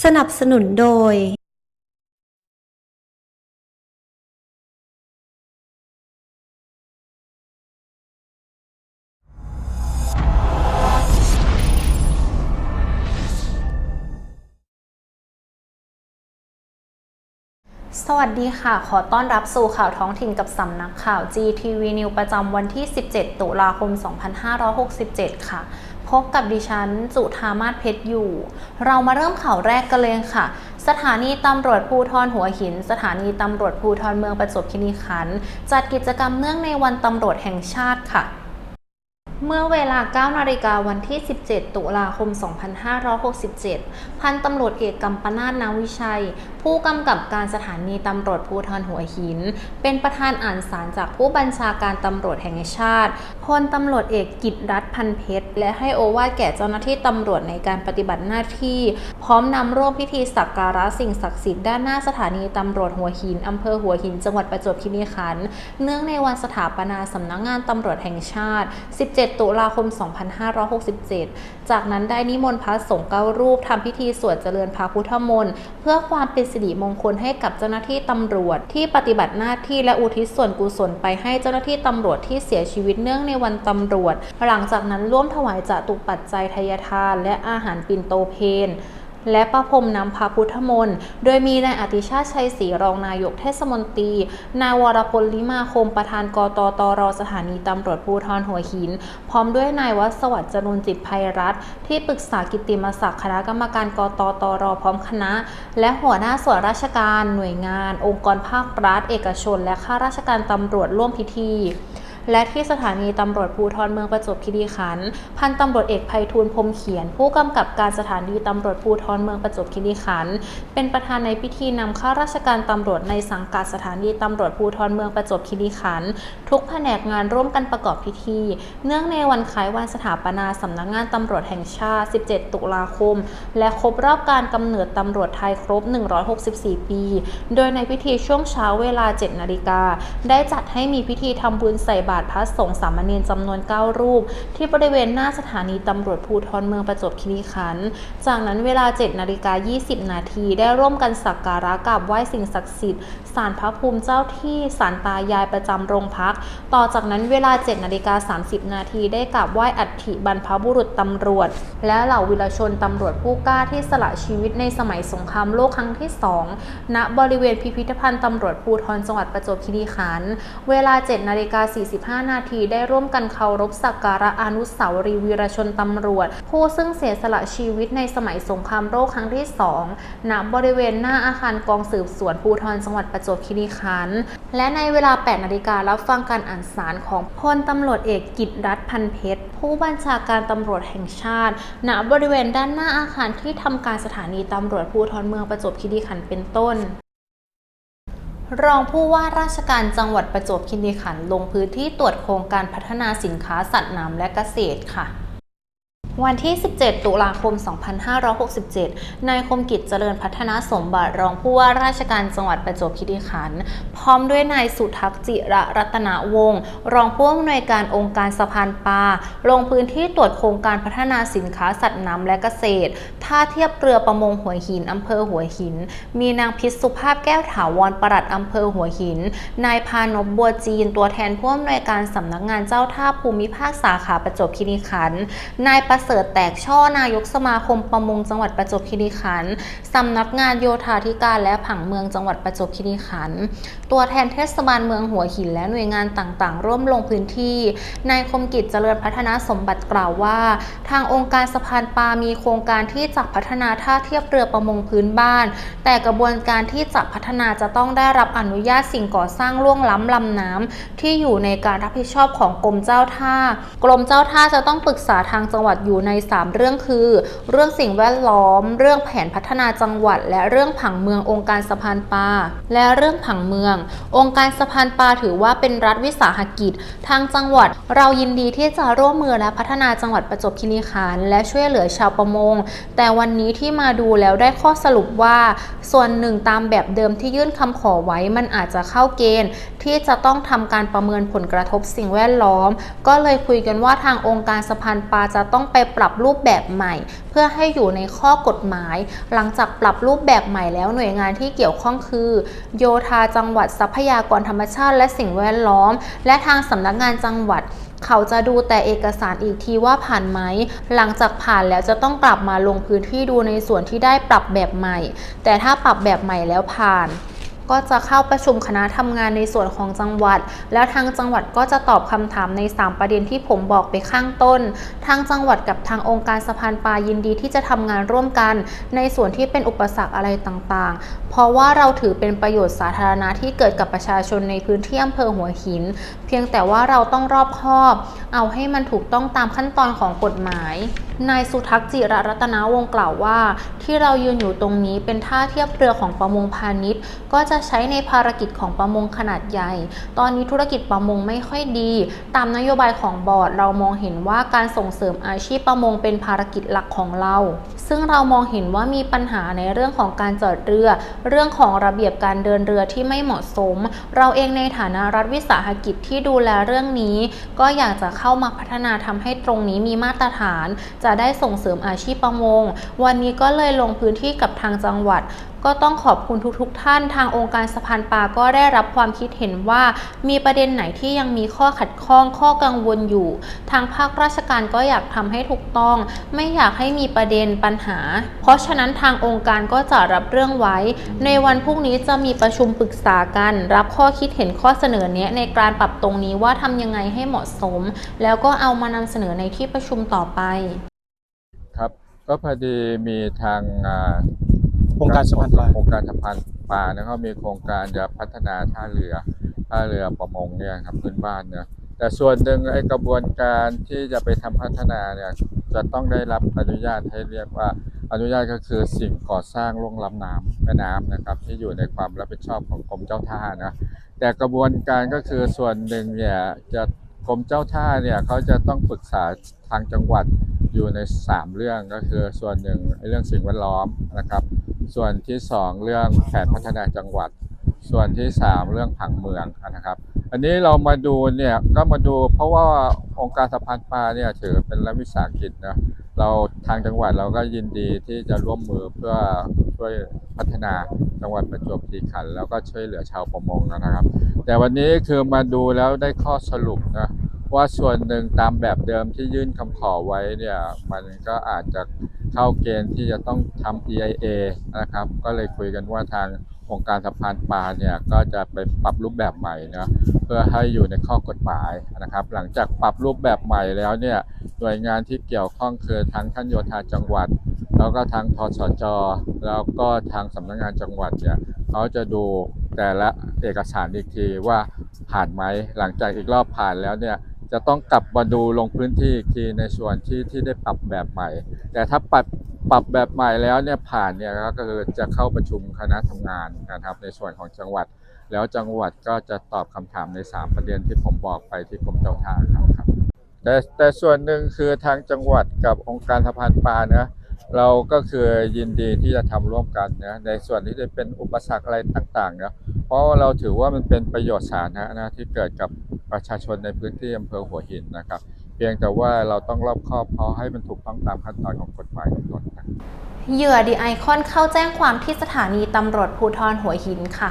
สนับสนุนโดยสวัสดีค่ะ ขอต้อนรับสู่ข่าวท้องถิ่นกับสำนักข่าว GTV News ประจำวันที่ 17 ตุลาคม 2567 ค่ะ พบกับดิฉันสุธามาศเพชรอยู่ เรามาเริ่มข่าวแรกกันเลยค่ะ สถานีตำรวจภูทรหัวหิน สถานีตำรวจภูทรเมืองประจวบคีรีขันธ์จัดกิจกรรมเนื่องในวันตำรวจแห่งชาติค่ะ เมื่อเวลา 9 นาฬิกาวันที่ 17 ตุลาคม 2567 พันตำรวจเอกกัมปนาตนาวิชัย ผู้กำกับการสถานีตำรวจภูธรหัวหิน เป็นประธานอ่านสารจากผู้บัญชาการตำรวจแห่งชาติ พลตำรวจเอกกิตรัฐพันเพชร และให้โอวาทแก่เจ้าหน้าที่ตำรวจในการปฏิบัติหน้าที่ พร้อมนำร่วมพิธีสักการะสิ่งศักดิ์สิทธิ์ด้านหน้าสถานีตำรวจหัวหินอำเภอหัวหิน จังหวัดประจวบคีรีขันธ์ เนื่องในวันสถาปนาสำนักงานตำรวจแห่งชาติ 17ตุลาคม 2567 จากนั้นได้นิมนต์พระสงฆ์เก้ารูปทำพิธีสวดเจริญพระพุทธมนต์เพื่อความเป็นสิริมงคลให้กับเจ้าหน้าที่ตำรวจ ที่ปฏิบัติหน้าที่และอุทิศส่วนกุศลไปให้เจ้าหน้าที่ตำรวจที่เสียชีวิตเนื่องในวันตำรวจ หลังจากนั้นร่วมถวายจตุปัจจัยทายทาน และอาหารปิ่นโตเพน และประพรมน้ำพระพุทธมนต์ โดยมีนายอติชาติชัยศรีรองนายกเทศมนตรี นายวรพลลิมาคมประธานกตตรสถานีตำรวจภูธรหัวหิน พร้อมด้วยนายวัศวัตรจรุนจิตภัยรัฐที่ปรึกษากิติมศักดิ์คณะกรรมการกตตรพร้อมคณะ และหัวหน้าส่วนราชการหน่วยงาน องค์กรภาครัฐ เอกชน และข้าราชการตำรวจร่วมพิธี และที่สถานีตำรวจภูธรเมืองประจวบคีรีขันธ์พันตำรวจเอกไพฑูรย์พรมเขียน ผู้กำกับการสถานีตำรวจภูธรเมืองประจวบคีรีขันธ์เป็นประธานในพิธีนำข้าราชการตำรวจในสังกัดสถานีตำรวจภูธรเมืองประจวบคีรีขันธ์ทุกแผนกงานร่วมกันประกอบพิธี เนื่องในวันคล้ายวันสถาปนาสำนักงานตำรวจแห่งชาติ 17 ตุลาคม และครบรอบการกำเนิดตำรวจไทยครบ 164 ปี โดยในพิธีช่วงเช้าเวลา 7 นาฬิกาได้จัดให้มีพิธีทำบุญใส่บาตรพระสงฆ์สามเณรจำนวน 9 รูป ที่บริเวณหน้าสถานีตำรวจภูธรเมืองประจวบคีรีขันธ์ จากนั้นเวลา7นาฬิกา20 นาทีได้ร่วมกันสักการะกราบไหว้สิ่งศักดิ์สิทธิ์ ศาลพระภูมิเจ้าที่ศาลตายายประจำโรงพัก ต่อจากนั้นเวลา7นาฬิกา30 นาทีได้กราบไหว้อัฐิบรรพบุรุษตำรวจ และเหล่าวีรชนตำรวจผู้กล้าที่สละชีวิตในสมัยสงครามโลกครั้งที่2ณบริเวณพิพิธภัณฑ์ตำรวจภูธรจังหวัดประจวบคีรีขันธ์เวลา7นาฬิกา45 นาทีได้ร่วมกันเคารพสักการะอนุสาวรีย์วีรชนตำรวจ ผู้ซึ่งเสียสละชีวิตในสมัยสงครามโลกครั้งที่2ณบริเวณหน้าอาคารกองสืบสวนภูธรจังหวัดประจวบคีรีขันธ์และในเวลา 8 นาฬิการับฟังการอ่านสารของพลตำรวจเอกกิตรัฐพันเพชร ผู้บัญชาการตำรวจแห่งชาติ ณบริเวณด้านหน้าอาคารที่ทำการสถานีตำรวจภูธรเมืองประจวบคีรีขันธ์เป็นต้นรองผู้ว่าราชการจังหวัดประจวบคีรีขันธ์ลงพื้นที่ตรวจโครงการพัฒนาสินค้าสัตว์น้ำและเกษตรค่ะ วันที่ 17 ตุลาคม 2567 นายคมกิจเจริญพัฒนาสมบัติรองผู้ว่าราชการจังหวัดประจวบคีรีขันธ์พร้อมด้วยนายสุทักษ์จิระรัตนวงศ์รองผู้อำนวยการองค์การสะพานปลาลงพื้นที่ตรวจโครงการพัฒนาสินค้าสัตว์น้ำและเกษตร ท่าเทียบเรือประมงหัวหินอำเภอหัวหิน มีนางพิษสุภาพแก้วถาวรปลัดอำเภอหัวหิน นายพานพบัวจีน ตัวแทนผู้อำนวยการสำนักงานเจ้าท่าภูมิภาคสาขาประจวบคีรีขันธ์นายประเสริฐแตกช่อนายกสมาคมประมงจังหวัดประจวบคีรีขันธ์สำนักงานโยธาธิการและผังเมืองจังหวัดประจวบคีรีขันธ์ตัวแทนเทศบาลเมืองหัวหินและหน่วยงานต่างๆ ร่วมลงพื้นที่นายคมกิจเจริญพัฒนาสมบัติกล่าวว่า ทางองค์การสะพานปลามีโครงการที่จะพัฒนาท่าเทียบเรือประมงพื้นบ้าน แต่กระบวนการที่จะพัฒนาจะต้องได้รับอนุญาตสิ่งก่อสร้างล่วงล้ำลำน้ำที่อยู่ในการรับผิดชอบของกรมเจ้าท่ากรมเจ้าท่าจะต้องปรึกษาทางจังหวัดอยูู่่ใน 3 เรื่องคือ เรื่องสิ่งแวดล้อม เรื่องแผนพัฒนาจังหวัด และเรื่องผังเมืององค์การสะพานปลาและเรื่องผังเมือง องค์การสะพานปลาถือว่าเป็นรัฐวิสาหกิจ ทางจังหวัด เรายินดีที่จะร่วมมือและพัฒนาจังหวัดประจวบคีรีขันธ์และช่วยเหลือชาวประมง แต่วันนี้ที่มาดูแล้วได้ข้อสรุปว่า ส่วนหนึ่งตามแบบเดิมที่ยื่นคำขอไว้มันอาจจะเข้าเกณฑ์ ที่จะต้องทำการประเมินผลกระทบสิ่งแวดล้อม ก็เลยคุยกันว่าทางองค์การสะพานปลาจะต้องไปปรับรูปแบบใหม่ เพื่อให้อยู่ในข้อกฎหมาย หลังจากปรับรูปแบบใหม่แล้วหน่วยงานที่เกี่ยวข้องคือ โยธาจังหวัดทรัพยากรธรรมชาติและสิ่งแวดล้อม และทางสำนักงานจังหวัดเขาจะดูแต่เอกสารอีกทีว่าผ่านไหม หลังจากผ่านแล้วจะต้องกลับมาลงพื้นที่ดูในส่วนที่ได้ปรับแบบใหม่ แต่ถ้าปรับแบบใหม่แล้วผ่าน ก็จะเข้าประชุมคณะทำงานในส่วนของจังหวัด แล้วทางจังหวัดก็จะตอบคำถามใน 3 ประเด็นที่ผมบอกไปข้างต้น ทางจังหวัดกับทางองค์การสะพานปลายินดีที่จะทำงานร่วมกัน ในส่วนที่เป็นอุปสรรคอะไรต่างๆ เพราะว่าเราถือเป็นประโยชน์สาธารณะที่เกิดกับประชาชนในพื้นที่อำเภอหัวหิน เพียงแต่ว่าเราต้องรอบคอบ เอาให้มันถูกต้องตามขั้นตอนของกฎหมายนายสุทักษ์จิรรัตนาวงศ์กล่าวว่า ที่เรายืนอยู่ตรงนี้เป็นท่าเทียบเรือของประมงพาณิชย์ ก็จะจะใช้ในภารกิจของประมงขนาดใหญ่ ตอนนี้ธุรกิจประมงไม่ค่อยดี ตามนโยบายของบอร์ดเรามองเห็นว่าการส่งเสริมอาชีพประมงเป็นภารกิจหลักของเรา ซึ่งเรามองเห็นว่ามีปัญหาในเรื่องของการจอดเรือ เรื่องของระเบียบการเดินเรือที่ไม่เหมาะสม เราเองในฐานะรัฐวิสาหกิจที่ดูแลเรื่องนี้ ก็อยากจะเข้ามาพัฒนาทำให้ตรงนี้มีมาตรฐาน จะได้ส่งเสริมอาชีพประมง วันนี้ก็เลยลงพื้นที่กับทางจังหวัด ก็ต้องขอบคุณทุกๆทท่านทางองค์การสะพานปลาก็ได้รับความคิดเห็นว่า มีประเด็นไหนที่ยังมีข้อขัดข้องข้อกังวลอยู่ ทางภาคราชการก็อยากทำให้ถูกต้อง ไม่อยากให้มีประเด็นปัญหา เพราะฉะนั้นทางองค์การก็จะรับเรื่องไว้ ในวันพรุ่งนี้จะมีประชุมปรึกษากัน รับข้อคิดเห็นข้อเสนอแนะในการปรับตรงนี้ว่าทำยังไงให้เหมาะสม แล้วก็เอามานำเสนอในที่ประชุมต่อไป ครับก็พอดีมีทางอ่า รงการสะพานปลา โครงการสะพานปลานะเขามีโครงการจะพัฒนาท่าเรือท่าเรือประมงเนี่ยครับพื้นบ้านเนี่ยแต่ส่วนหนึ่งไอ้กระบวนการที่จะไปทำพัฒนาเนี่ยจะต้องได้รับอนุญาตให้เรียกว่าอนุญาตก็คือสิ่งก่อสร้างลงลำน้ำแม่น้ำนะครับ ที่อยู่ในความรับผิดชอบของกรมเจ้าท่านะแต่กระบวนการก็คือส่วนหนึ่งเนี่ยจะกรมเจ้าท่าเนี่ยเขาจะต้องปรึกษาทางจังหวัดอยู่ใน 3 เรื่องก็คือส่วนหนึ่งเรื่องสิ่งแวดล้อมนะครับ ส่วนที่ 2 เรื่องแผนพัฒนาจังหวัด ส่วนที่ 3 เรื่องผังเมืองนะครับ อันนี้เรามาดูเนี่ยก็มาดูเพราะว่าองค์การสะพานปลาเนี่ยถือเป็นรัฐวิสาหกิจนะเราทางจังหวัดเราก็ยินดีที่จะร่วมมือเพื่อช่วยพัฒนาจังหวัดประจวบคีรีขันธ์แล้วก็ช่วยเหลือชาวประมงนะครับ แต่วันนี้คือมาดูแล้วได้ข้อสรุปนะว่าส่วนหนึ่งตามแบบเดิมที่ยื่นคำขอไว้เนี่ยมันก็อาจจะ เข้าเกณฑ์ที่จะต้องทำ EIA นะครับ ก็เลยคุยกันว่าทางองค์การสะพานปลาเนี่ยก็จะไปปรับรูปแบบใหม่นะเพื่อให้อยู่ในข้อกฎหมายนะครับ หลังจากปรับรูปแบบใหม่แล้วเนี่ยหน่วยงานที่เกี่ยวข้องคือทั้งท่านโยธาจังหวัด แล้วก็ทางทสจแล้วก็ทางสำนักงานจังหวัดเนี่ยเขาจะดูแต่ละเอกสารอีกทีว่าผ่านไหมหลังจากอีกรอบผ่านแล้วเนี่ย จะต้องกลับมาดูลงพื้นที่อีกทีในส่วนที่ที่ได้ปรับแบบใหม่ แต่ถ้าปรับปรับแบบใหม่แล้วเนี่ยผ่านเนี่ยก็คือจะเข้าประชุมคณะทำงานนะครับ ในส่วนของจังหวัด แล้วจังหวัดก็จะตอบคำถามใน 3 ประเด็นที่ผมบอกไปที่กรมเจ้าท่าครับครับแต่แต่ส่วนหนึ่งคือทางจังหวัดกับองค์การสะพานปลานะเราก็คือยินดีที่จะทำร่วมกันนะในส่วนที่จะเป็นอุปสรรคอะไรต่างๆนะเพราะเราถือว่ามันเป็นประโยชน์สาธารณะนะที่เกิดกับ ประชาชนในพื้นที่อำเภอหัวหินนะครับ เพียงแต่ว่าเราต้องรอบคอบเพราะให้มันถูกต้องตามขั้นตอนของกฎหมายกำหนดนะเหยื่อดีไอคอนเข้าแจ้งความที่สถานีตำรวจภูธรหัวหินค่ะ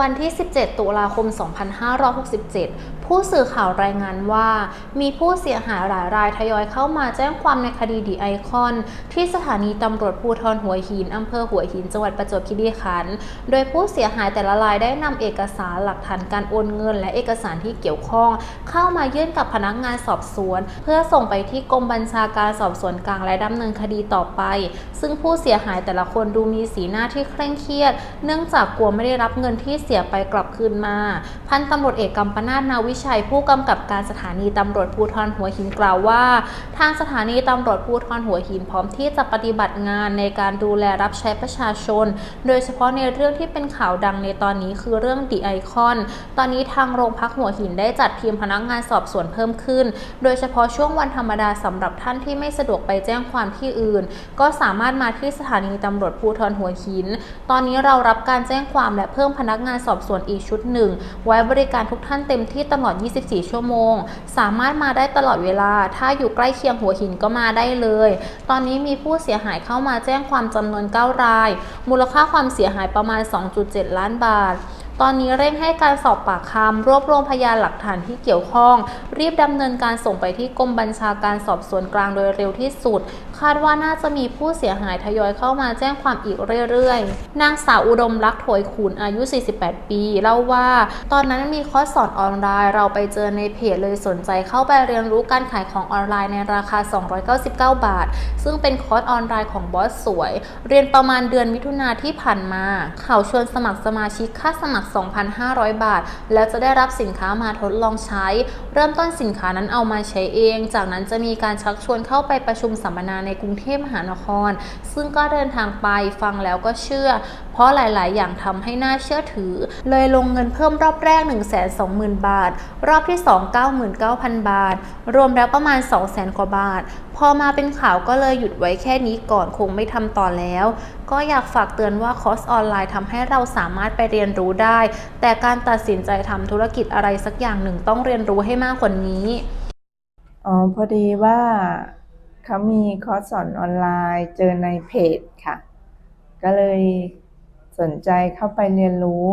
วันที่ 17 ตุลาคม 2567 ผู้สื่อข่าวรายงานว่า มีผู้เสียหายหลายรายทยอยเข้ามาแจ้งความในคดีดีไอคอน ที่สถานีตำรวจภูธรหัวหินอำเภอหัวหินจังหวัดประจวบคีรีขันธ์ โดยผู้เสียหายแต่ละรายได้นำเอกสารหลักฐานการโอนเงิน และเอกสารที่เกี่ยวข้อง เข้ามายื่นกับพนักงานสอบสวน เพื่อส่งไปที่กรมบัญชาการสอบสวนกลางและดำเนินคดีต่อไป ซึ่งผู้เสียหายแต่ละคนดูมีสีหน้าที่เคร่งเครียด เนื่องจากกลัวไม่ได้รับเงินที่เสียไปกลับคืนมา พันตำรวจเอกกัมปนาทนาวิชัยผู้กำกับการสถานีตำรวจภูธรหัวหินกล่าวว่า ทางสถานีตำรวจภูธรหัวหินพร้อมที่จะปฏิบัติงานในการดูแลรับใช้ประชาชน โดยเฉพาะในเรื่องที่เป็นข่าวดังในตอนนี้คือเรื่องดีไอคอน ตอนนี้ทางโรงพักหัวหินได้จัดทีมพนักงานสอบสวนเพิ่มขึ้น โดยเฉพาะช่วงวันธรรมดาสำหรับท่านที่ไม่สะดวกไปแจ้งความที่อื่น ก็สามารถมาที่สถานีตำรวจภูธรหัวหิน ตอนนี้เรารับการแจ้งความและเพิ่มพนักงานสอบสวนอีกชุดหนึ่ง ไว้บริการทุกท่านเต็มที่ตลอด 24 ชั่วโมง สามารถมาได้ตลอดเวลา ถ้าอยู่ใกล้เคียงหัวหินก็มาได้เลย ตอนนี้มีผู้เสียหายเข้ามาแจ้งความจำนวน 9 ราย มูลค่าความเสียหายประมาณ 2.7 ล้านบาท ตอนนี้เร่งให้การสอบปากคำรวบรวมพยานหลักฐานที่เกี่ยวข้อง รีบดำเนินการส่งไปที่กรมบัญชาการสอบสวนกลางโดยเร็วที่สุด คาดว่าน่าจะมีผู้เสียหายทยอยเข้ามาแจ้งความอีกเรื่อยๆ นางสาวอุดมรักถวยขุนอายุ 48 ปี เล่าว่า ตอนนั้นมีคอร์สสอนออนไลน์ เราไปเจอในเพจเลยสนใจเข้าไปเรียนรู้การขายของออนไลน์ในราคา 299 บาท ซึ่งเป็นคอร์สออนไลน์ของบอสสวย เรียนประมาณเดือนมิถุนาที่ผ่านมา เขาชวนสมัครสมาชิกค่าสมัคร2,500 บาท แล้วจะได้รับสินค้ามาทดลองใช้ เริ่มต้นสินค้านั้นเอามาใช้เอง จากนั้นจะมีการชักชวนเข้าไปประชุมสัมมนาในกรุงเทพมหานคร ซึ่งก็เดินทางไปฟังแล้วก็เชื่อเพราะหลาย ๆ อย่างทำให้น่าเชื่อถือ เลยลงเงินเพิ่มรอบแรก 120,000 บาท รอบที่ 2 99,000 บาท รวมแล้วประมาณ 200,000 กว่าบาท พอมาเป็นข่าวก็เลยหยุดไว้แค่นี้ก่อนคงไม่ทำต่อแล้ว ก็อยากฝากเตือนว่าคอร์สออนไลน์ทำให้เราสามารถไปเรียนรู้ได้ แต่การตัดสินใจทำธุรกิจอะไรสักอย่างหนึ่งต้องเรียนรู้ให้มากกว่านี้อ๋อพอดีว่าเขามีคอร์สสอนออนไลน์เจอในเพจค่ะ ก็เลย สนใจเข้าไปเรียนรู้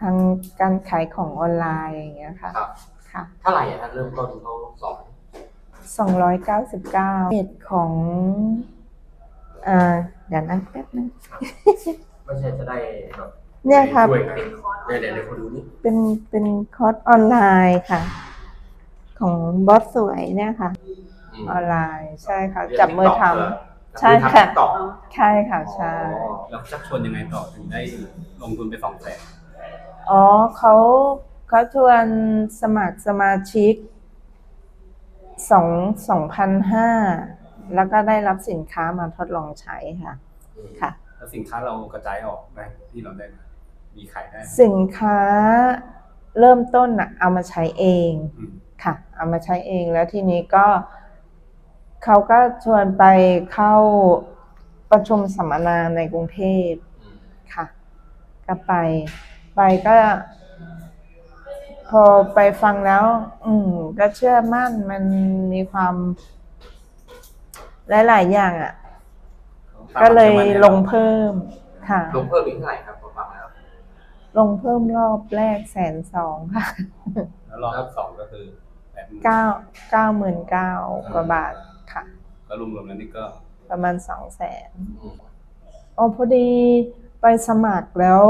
ทางการขายของออนไลน์อย่างเงี้ยค่ะครับค่ะ เท่าไหร่อะครับเริ่มต้นเขาสอนสองร้อยเก้าสิบเก้าเพจของอ่าเดี๋ยวนะแป๊บนึง ไม่ใช่จะได้แบบเนี่ยครับ ช่วยกันเดี๋ยวเดี๋ยวเดี๋ยวคนดูนี่เป็นเป็นคอร์สออนไลน์ค่ะ ของบอสสวยเนี่ยค่ะมออนไลน์ใช่ค่ะเรียนจับมือท TikTok เหรอำ ใช่ค่ะจับมือทำ TikTok ใช่ค่ะใช่แล้วชักชวนยังไงต่อถึงได้ลงทุนไปสองแสนอ๋อเขาเขาชวนสมัครสมาชิกสองสองพันห้าแล้วก็ได้รับสินค้ามาทดลองใช้ค่ะ ค่ะ แล้วสินค้าเรากระจายออกไหมที่เราได้มามีขายได้ไหมสินค้าเริ่มต้นน่ะเอามาใช้เองอืมค่ะ เอามาใช้เองแล้วทีนี้ก็ เขาก็ชวนไปเข้าประชุมสัมมนาในกรุงเทพอืมค่ะ ก็ไป ไปก็ พอไปฟังแล้ว อืม ก็เชื่อมั่นมันมีความหลาย ๆ อย่างอะ่ะตามก็เลยความชื่อมั่นลงเพิ่มค่ะ ลงเพิ่มอีกเท่าไหร่ครับผมฟังแล้ว ลงเพิ่มรอบแรกแสนสองค่ะ แล้วรอบที่สองก็คือแปดหมื่นเก้าเก้าหมื่นเก้ากว่าบาท ค่ะก็รวมๆแล้วนี่ก็ประมาณสองแสนอืมอ๋อพอดีไปสมัครแล้ว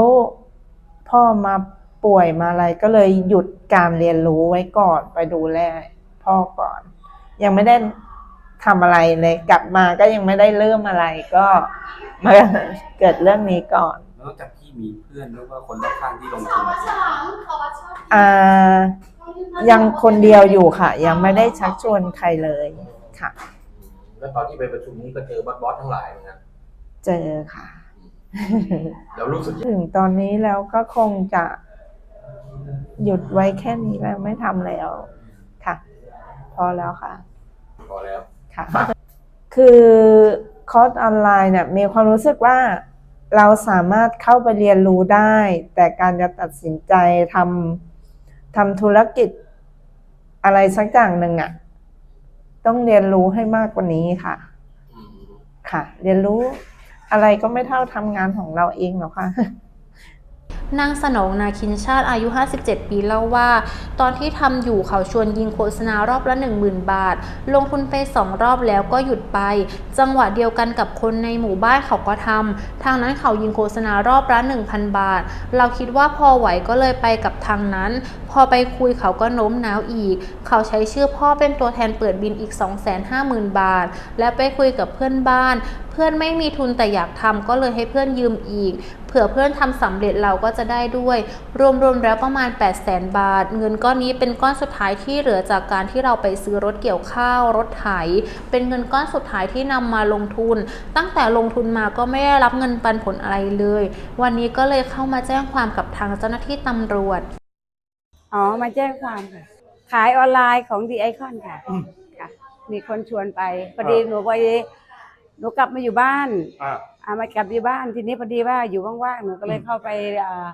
พ่อมาป่วยมาอะไรก็เลยหยุดการเรียนรู้ไว้ก่อนไปดูแลพ่อก่อน ยังไม่ได้ทำอะไรเลยกลับมาก็ยังไม่ได้เริ่มอะไรก็มาเกิดเรื่องนี้ก่อนนอกจากพี่มีเพื่อนหรือว่าคนรอบข้างที่ลงทุนอ่ายังคนเดียวอยู่ค่ะ ยังไม่ได้ชักชวนใครเลยค่ะ แล้วตอนที่ไปประชุมนี้ก็เจอบอสบอสทั้งหลายเหมือนกันเจอค่ะแล้วรู้สึกยังไงถึงตอนนี้แล้วก็คงจะหยุดไว้แค่นี้แล้วไม่ทำแล้วค่ะ พอแล้วค่ะ พอแล้วค่ะ คือคอร์สออนไลน์เนี่ยมีความรู้สึกว่าเราสามารถเข้าไปเรียนรู้ได้ แต่การจะตัดสินใจทำทำธุรกิจอะไรสักอย่างหนึ่งอะ่ะ ต้องเรียนรู้ให้มากกว่านี้ค่ะอืมค่ะ เรียนรู้อะไรก็ไม่เท่าทำงานของเราเองหรอกค่ะ นางสนองนาคินชาติอายุ 57 ปีเล่าว่า ตอนที่ทำอยู่เขาชวนยิงโฆษณารอบละ 10,000 บาท ลงทุนไป 2 รอบแล้วก็หยุดไป จังหวะเดียวกันกับคนในหมู่บ้านเขาก็ทำทางนั้นเขายิงโฆษณารอบละ 1,000 บาท เราคิดว่าพอไหวก็เลยไปกับทางนั้น พอไปคุยเขาก็โน้มน้าวอีก เขาใช้ชื่อพ่อเป็นตัวแทนเปิดบินอีก 250,000 บาท และไปคุยกับเพื่อนบ้าน พื่อนไม่มีทุนแต่อยากทำก็เลยให้เพื่อนยืมอีก เผื่อเพื่อนทำสำเร็จเราก็จะได้ด้วย รวมๆแล้วประมาณ 8 0 0แสนบาท เงินก้อนนี้เป็นก้อนสุดท้ายที่เหลือจากการที่เราไปซื้อรถเกี่ยวข้าวรถไถ เป็นเงินก้อนสุดท้ายที่นำมาลงทุน ตั้งแต่ลงทุนมาก็ไม่ได้รับเงินปันผลอะไรเลย วันนี้ก็เลยเข้ามาแจ้งความกับทางเจ้าหน้าที่ตำรวจ อ๋อ มาแจ้งความค่ะ ขายออนไลน์ของดีไอคอนค่ะค่ะมีคนชวนไปพอดีหนูไป หนูกลับมาอยู่บ้านอ่า อ่ามากลับที่บ้านทีนี้พอดีว่าอยู่ว่างๆหนูก็เลยเข้าไปอ่า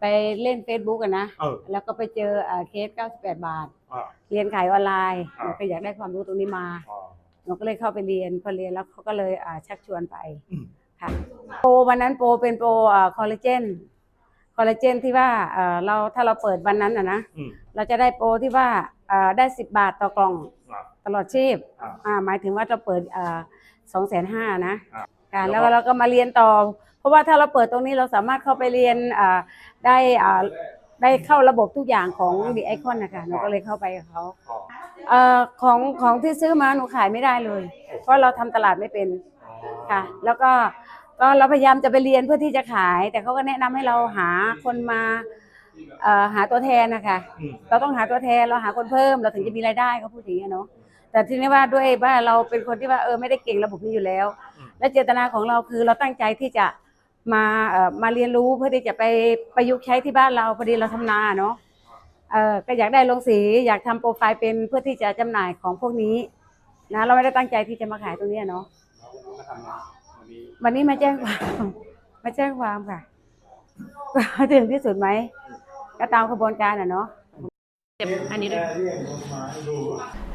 ไปเล่น Facebook กันนะเออ แล้วก็ไปเจออ่าเคส 98 บาท อ่า เรียนขายออนไลน์หอ่า นูก็อยากได้ความรู้ตรงนี้มาอ๋อหนูก็เลยเข้าไปเรียนพอเรียนแล้วเขาก็เลยอ่าชักชวนไปอืม ค่ะโปรวันนั้นโปรเป็นโปรอ่าคอลลาเจนคอลลาเจนที่ว่าเอ่อเราถ้าเราเปิดวันนั้นอะนะ อืมเราจะได้โปรที่ว่าอ่าได้สิบบาทต่อกล่องอ่า ตลอดชีพอ่า อ่าหมายถึงว่าเราเปิดอ่า สองแสนห้านะอ่าค่ะแล้แล้ววก็เราก็มาเรียนต่อ เพราะว่าถ้าเราเปิดตรงนี้เราสามารถเข้าไปเรียนอ่าได้อ่าได้เข้าระบบทุกอย่างของดีไอคอนนะคะหนูก็เลยเข้าไปกับเขาอ๋อเอ่อของของที่ซื้อมาหนูขายไม่ได้เลย เพราะเราทำตลาดไม่เป็นอ๋อค่ะ แล้วก็ก็เราพยายามจะไปเรียนเพื่อที่จะขาย แต่เขาก็แนะนำให้เราหาคนมาเอ่อหาตัวแทนนะคะอืมเราต้องหาตัวแทนเราหาคนเพิ่มเราถึงจะมีรายได้เขาพูดอย่างนี้ยเนาะ แต่ทีนี้ว่าด้วยว่าเราเป็นคนที่ว่าเออไม่ได้เก่งระบบนี้อยู่แล้ว และเจตนาของเราคือเราตั้งใจที่จะมาเอ่อมาเรียนรู้เพื่อที่จะไปประยุกต์ใช้ที่บ้านเราพอดีเราทำนาเนาะเออก็อยากได้ลงสีอยากทำโปรไฟล์เป็นเพื่อที่จะจำหน่ายของพวกนี้นะเราไม่ได้ตั้งใจที่จะมาขายตรงเนี้ยเนาะเราก็ทำงานวันนี้วันนี้มาแจ้งความมาแจ้งความค่ะถึงที่สุดไหมก็ตามกระบวนการอะเนาะอันนี้ด้วย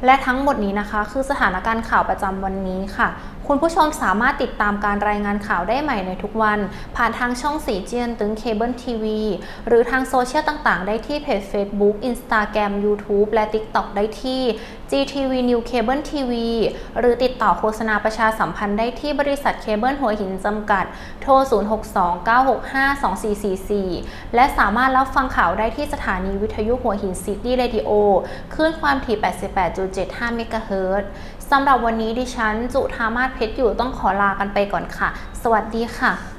และทั้งหมดนี้นะคะ คือสถานการณ์ข่าวประจำวันนี้ค่ะ คุณผู้ชมสามารถติดตามการรายงานข่าวได้ใหม่ในทุกวัน ผ่านทางช่องสีเจียนตึงเคเบิลทีวีหรือทางโซเชียลต่างๆ ได้ที่เพจ Facebook Instagram YouTube และ TikTok ได้ที่ GTV New Cable TV หรือติดต่อโฆษณาประชาสัมพันธ์ได้ที่บริษัทเคเบิลหัวหินจำกัด โทร 0629652444 และสามารถรับฟังข่าวได้ที่สถานีวิทยุหัวหินซิตี้เรดิโอคลื่นความถี่ 88.7 1.75เมกะเฮิ MHz สำหรับวันนี้ดิฉันจุธามาศเพชรอยู่ต้องขอลากันไปก่อนค่ะ สวัสดีค่ะ